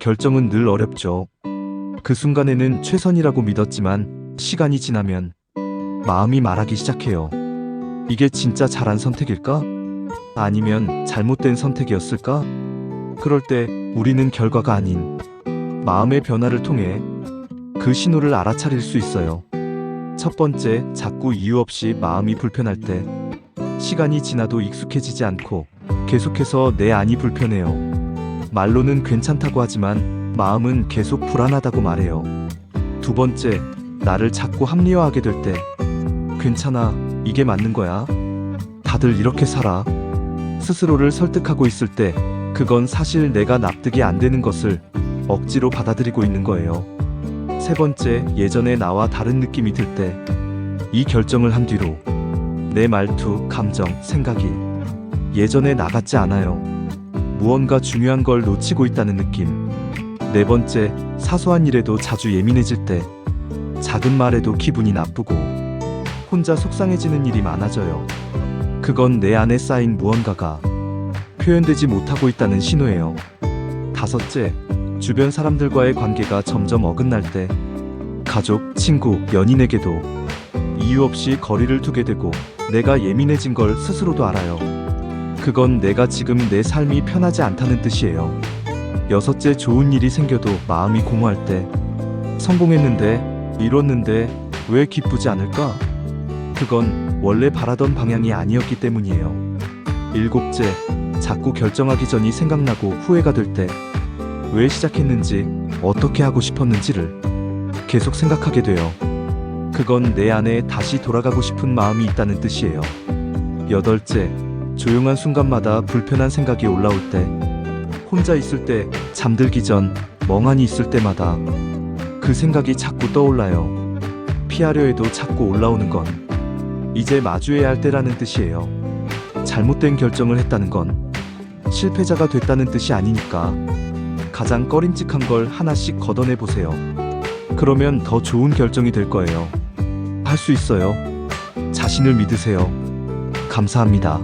결정은 늘 어렵죠. 그 순간에는 최선이라고 믿었지만 시간이 지나면 마음이 말하기 시작해요. 이게 진짜 잘한 선택일까? 아니면 잘못된 선택이었을까? 그럴 때 우리는 결과가 아닌 마음의 변화를 통해 그 신호를 알아차릴 수 있어요. 첫 번째, 자꾸 이유 없이 마음이 불편할 때 시간이 지나도 익숙해지지 않고 계속해서 내 안이 불편해요. 말로는 괜찮다고 하지만 마음은 계속 불안하다고 말해요. 두 번째, 나를 자꾸 합리화하게 될 때 괜찮아, 이게 맞는 거야. 다들 이렇게 살아. 스스로를 설득하고 있을 때 그건 사실 내가 납득이 안 되는 것을 억지로 받아들이고 있는 거예요. 세 번째, 예전의 나와 다른 느낌이 들 때 이 결정을 한 뒤로 내 말투, 감정, 생각이 예전에 나 같지 않아요. 무언가 중요한 걸 놓치고 있다는 느낌. 네 번째, 사소한 일에도 자주 예민해질 때 작은 말에도 기분이 나쁘고 혼자 속상해지는 일이 많아져요. 그건 내 안에 쌓인 무언가가 표현되지 못하고 있다는 신호예요. 다섯째, 주변 사람들과의 관계가 점점 어긋날 때 가족, 친구, 연인에게도 이유 없이 거리를 두게 되고 내가 예민해진 걸 스스로도 알아요. 그건 내가 지금 내 삶이 편하지 않다는 뜻이에요. 여섯째, 좋은 일이 생겨도 마음이 공허할 때 성공했는데, 이뤘는데 왜 기쁘지 않을까? 그건 원래 바라던 방향이 아니었기 때문이에요. 일곱째, 자꾸 결정하기 전이 생각나고 후회가 될 때 왜 시작했는지, 어떻게 하고 싶었는지를 계속 생각하게 돼요. 그건 내 안에 다시 돌아가고 싶은 마음이 있다는 뜻이에요. 여덟째, 조용한 순간마다 불편한 생각이 올라올 때, 혼자 있을 때, 잠들기 전, 멍하니 있을 때마다 그 생각이 자꾸 떠올라요. 피하려 해도 자꾸 올라오는 건 이제 마주해야 할 때라는 뜻이에요. 잘못된 결정을 했다는 건 실패자가 됐다는 뜻이 아니니까 가장 꺼림칙한 걸 하나씩 걷어내 보세요. 그러면 더 좋은 결정이 될 거예요. 할 수 있어요. 자신을 믿으세요. 감사합니다.